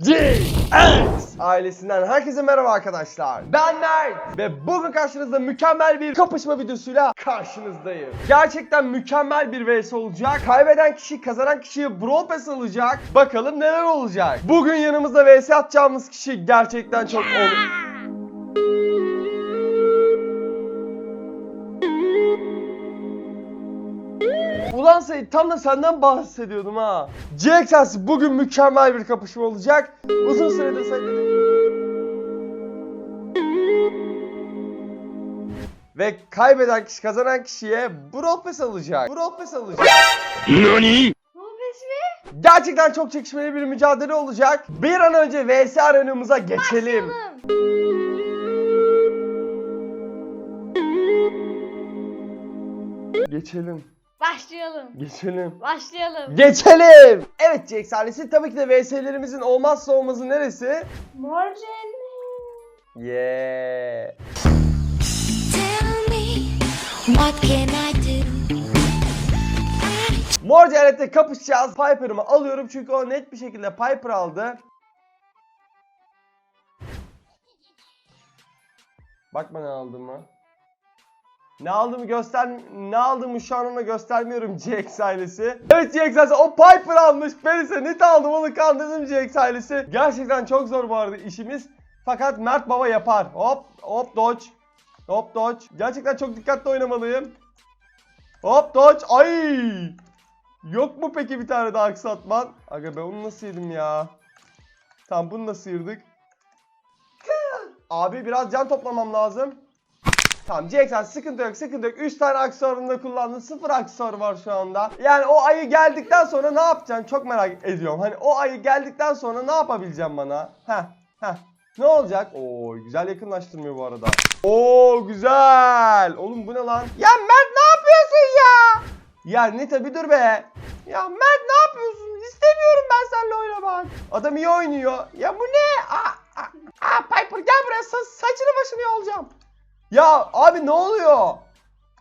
GX ailesinden herkese merhaba arkadaşlar. Ben Mert ve bugün karşınızda mükemmel bir kapışma videosuyla karşınızdayım. Gerçekten mükemmel bir vs olacak. Kaybeden kişi kazanan kişiye Brawl Pass alacak. Bakalım neler olacak. Bugün yanımızda vs atacağımız kişi gerçekten çok Sait tam da senden bahsediyordum ha. GXS bugün mükemmel bir kapışma olacak. Uzun süredir Sait'le Ve kaybeden kişi kazanan kişiye Brawl Pass alacak. Brawl Pass alacak. NANI? Gerçekten çok çekişmeli bir mücadele olacak. Bir an önce VS arenamıza geçelim. Başlayalım. Geçelim. Başlayalım. Geçelim. Başlayalım. Geçelim. Evet GX ailesi tabii ki de VS'lerimizin olmazsa olmazı neresi? Morjen. Yeah. Tell me, what can I do? Mor Cehalet'te kapışacağız. Piper'ımı alıyorum çünkü o net bir şekilde Piper aldı. Bakma ne aldığımı. Ne aldığımı göster ne aldığımı şu an ona göstermiyorum GX ailesi. Evet GX ailesi o Piper almış. Ben ise net aldım onu kandırdım GX ailesi. Gerçekten çok zor bu arada işimiz. Fakat Mert Baba yapar. Hop hop dodge. Hop dodge. Gerçekten çok dikkatli oynamalıyım. Hop dodge. Ay! Yok mu peki bir tane daha aksatman? Aga ben onu nasıl yedim ya? Tamam bunu da sıyırdık. Abi biraz can toplamam lazım. Tamam Jackson sıkıntı yok sıkıntı yok. 3 tane aksesuarını da kullandın. 0 aksesuar var şu anda. Yani o ayı geldikten sonra ne yapacaksın çok merak ediyorum. Hani o ayı geldikten sonra ne yapabileceğim bana? Heh heh. Ne olacak? Oo güzel yakınlaştırmıyor bu arada. Oo güzel. Oğlum bu ne lan? Ya Mert ne yapıyorsun ya? Ya Nita bir dur be. Ya Mert ne yapıyorsun? İstemiyorum ben seninle oynamak. Adam iyi oynuyor. Ya bu ne? Aa, aa, aa, Piper gel buraya Sa- saçını başını yolacağım. Ya abi ne oluyor?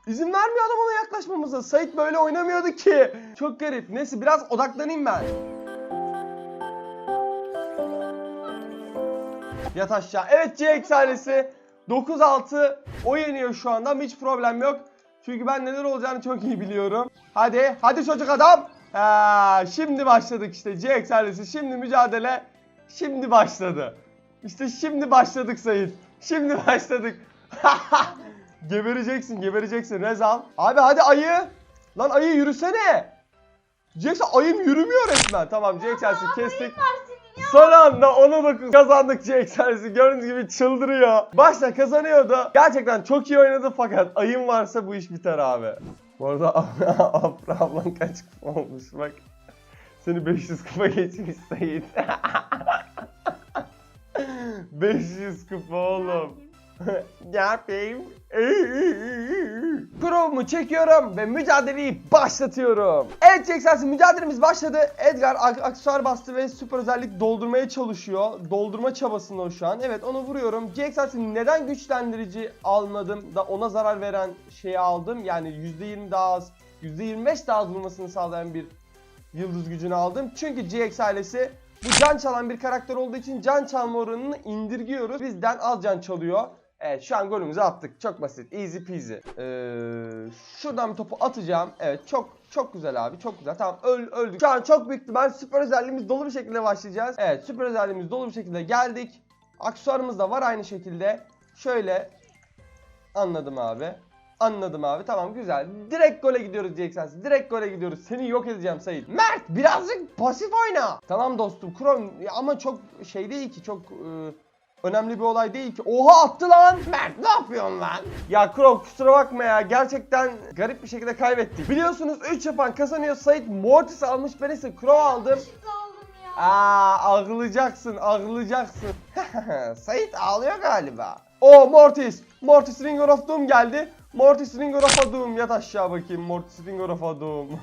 İzin vermiyor adam ona yaklaşmamıza. Sait böyle oynamıyordu ki. Çok garip. Neyse biraz odaklanayım ben. Yat aşağı. Evet GX ailesi 9-6 o yeniyor şu anda hiç problem yok. Çünkü ben neler olacağını çok iyi biliyorum. Hadi, hadi çocuk adam. Ha, şimdi başladık işte GX ailesi. Şimdi mücadele şimdi başladı. İşte şimdi başladık Sayın. Şimdi başladık. gebereceksin, gebereceksin Rezal. Abi hadi ayı. Lan ayı yürüsene. Jackson ayım yürümüyor resmen. Tamam Jackson kestik. Son anda ona dokuz kazandık Jackson. Gördüğünüz gibi çıldırıyor. Başta kazanıyordu. Gerçekten çok iyi oynadı fakat ayın varsa bu iş biter abi. Bu arada Afra ablan kaç kupa olmuş bak. Seni 500 kupa geçmiş Sait. 500 kupa oğlum. yapayım? Chrome'u çekiyorum ve mücadeleyi başlatıyorum. Evet Jackson mücadelemiz başladı. Edgar ak- aksesuar bastı ve süper özellik doldurmaya çalışıyor. Doldurma çabasında şu an. Evet onu vuruyorum. Jackson neden güçlendirici almadım da ona zarar veren şeyi aldım. Yani %20 daha az, %25 daha az vurmasını sağlayan bir yıldız gücünü aldım. Çünkü GX ailesi bu can çalan bir karakter olduğu için can çalma oranını indirgiyoruz. Bizden az can çalıyor. Evet şu an golümüzü attık. Çok basit. Easy peasy. Ee, şuradan bir topu atacağım. Evet çok çok güzel abi. Çok güzel. Tamam öl, öldük. Şu an çok büyük ihtimal süper özelliğimiz dolu bir şekilde başlayacağız. Evet süper özelliğimiz dolu bir şekilde geldik. Aksesuarımız da var aynı şekilde. Şöyle anladım abi. Anladım abi tamam güzel. Direkt gole gidiyoruz Jackson. Direkt gole gidiyoruz. Seni yok edeceğim Sait. Mert birazcık pasif oyna. Tamam dostum Kron ama çok şey değil ki çok e, önemli bir olay değil ki. Oha attı lan. Mert ne yapıyorsun lan? Ya Kron kusura bakma ya. Gerçekten garip bir şekilde kaybettik. Biliyorsunuz 3 yapan kazanıyor. Sait Mortis almış. Ben ise Kron aldım. Ya. Aa ağlayacaksın ağlayacaksın. Sait ağlıyor galiba. O Mortis. Mortis Ringer of Doom geldi. Mortis Ringer of Doom. Yat aşağı bakayım. Mortis Ringer of Doom.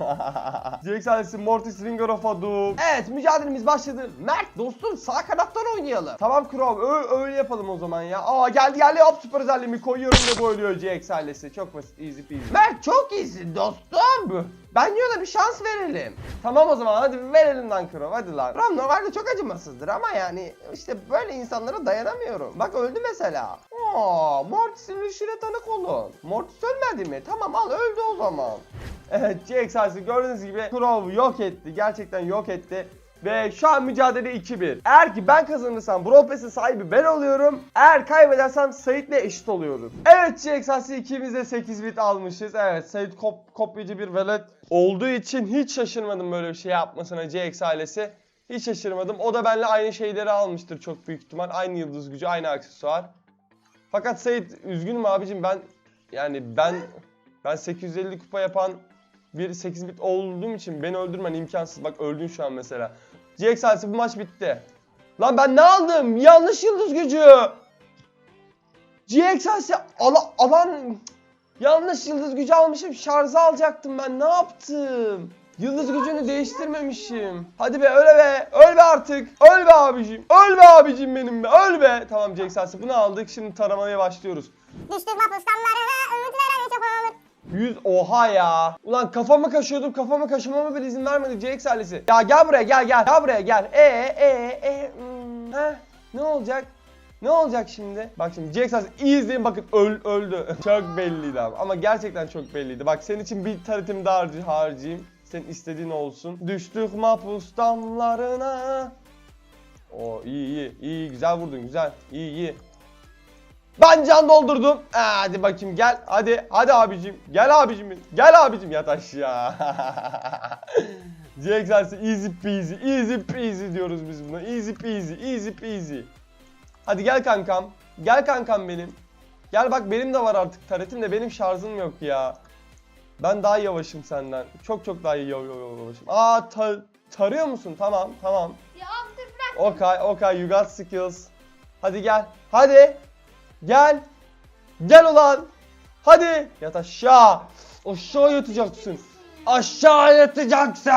GX ailesi Mortis Ringer of Doom. Evet mücadelemiz başladı. Mert dostum sağ kanattan oynayalım. Tamam Krom öyle yapalım o zaman ya. Aa geldi geldi hop süper özelliğimi koyuyorum ve boyluyor GX ailesi. Çok basit easy peasy. Mert çok iyisin dostum. Bence ona bir şans verelim. Tamam o zaman hadi verelim lan Krom hadi lan. Krom normalde çok acımasızdır ama yani işte böyle insanlara dayanamıyorum. Bak öldü mesela. Aa, Mortis'in rüşüne tanık olun. Mortis ölmedi mi? Tamam al öldü o zaman. Evet GX ailesi gördüğünüz gibi Krom yok etti. Gerçekten yok etti. Ve şu an mücadele 2-1. Eğer ki ben kazanırsam Brawl Pass'in sahibi ben oluyorum. Eğer kaybedersem Sait'le eşit oluyoruz. Evet GXAC ikimiz de 8 bit almışız. Evet Sait kop kopyacı bir velet olduğu için hiç şaşırmadım böyle bir şey yapmasına GX ailesi. Hiç şaşırmadım. O da benimle aynı şeyleri almıştır çok büyük ihtimal. Aynı yıldız gücü, aynı aksesuar. Fakat Sait üzgünüm abicim ben yani ben ben 850 kupa yapan bir 8 bit olduğum için beni öldürmen imkansız. Bak öldün şu an mesela. GX bu maç bitti. Lan ben ne aldım? Yanlış yıldız gücü. GX ala, alan yanlış yıldız gücü almışım. Şarjı alacaktım ben. Ne yaptım? Yıldız gücünü değiştirmemişim. Hadi be öle be. Öl be artık. Öl be abicim. Öl be abicim benim be. Öl be. Tamam GX ailesi bunu aldık. Şimdi taramaya başlıyoruz. Düştük mapus damlarına, ümit veren çok olur. 100 oha ya. Ulan kafamı kaşıyordum kafamı kaşımama bile izin vermedi CX ailesi. Ya gel buraya gel gel. Gel buraya gel. E e e hmm, heh, ne olacak? Ne olacak şimdi? Bak şimdi ailesi iyi izleyin bakın öl, öldü. çok belliydi ama. Ama gerçekten çok belliydi. Bak senin için bir taritimi daha harcayayım. Senin istediğin olsun. Düştük mapus damlarına. O iyi iyi iyi güzel vurdun güzel. İyi iyi. Ben can doldurdum. Ha, hadi bakayım gel. Hadi hadi abicim. Gel abicim. Gel abicim yat aşağı. GX Arsı easy peasy. Easy peasy diyoruz biz buna. Easy peasy. Easy peasy. Hadi gel kankam. Gel kankam benim. Gel bak benim de var artık taretim de benim şarjım yok ya. Ben daha yavaşım senden. Çok çok daha iyi yavaşım. Aa ta- tarıyor musun? Tamam tamam. Ya abi bırak. Okay, okay, you got skills. Hadi gel. Hadi. Gel. Gel ulan. Hadi. Yat aşağı. Aşağı yatacaksın. Aşağı yatacaksın.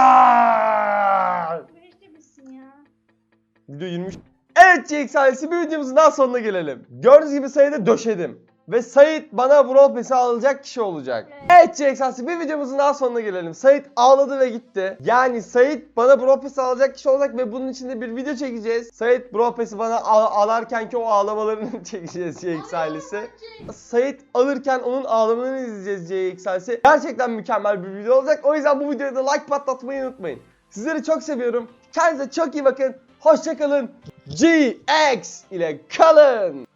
Video 23. Evet GX ailesi bir videomuzun daha sonuna gelelim. Gördüğünüz gibi Sait'e döşedim. Ve Sait bana Brawl Pass'i alacak kişi olacak. Evet ailesi bir videomuzun daha sonuna gelelim. Sait ağladı ve gitti. Yani Sait bana Brawl Pass'i alacak kişi olacak ve bunun için de bir video çekeceğiz. Sait Brawl Pass'i bana al- alarken ki o ağlamalarını çekeceğiz GX ailesi. Sait alırken onun ağlamalarını izleyeceğiz GX ailesi. Gerçekten mükemmel bir video olacak. O yüzden bu videoya da like patlatmayı unutmayın. Sizleri çok seviyorum. Kendinize çok iyi bakın. Hoşçakalın. GX ile kalın.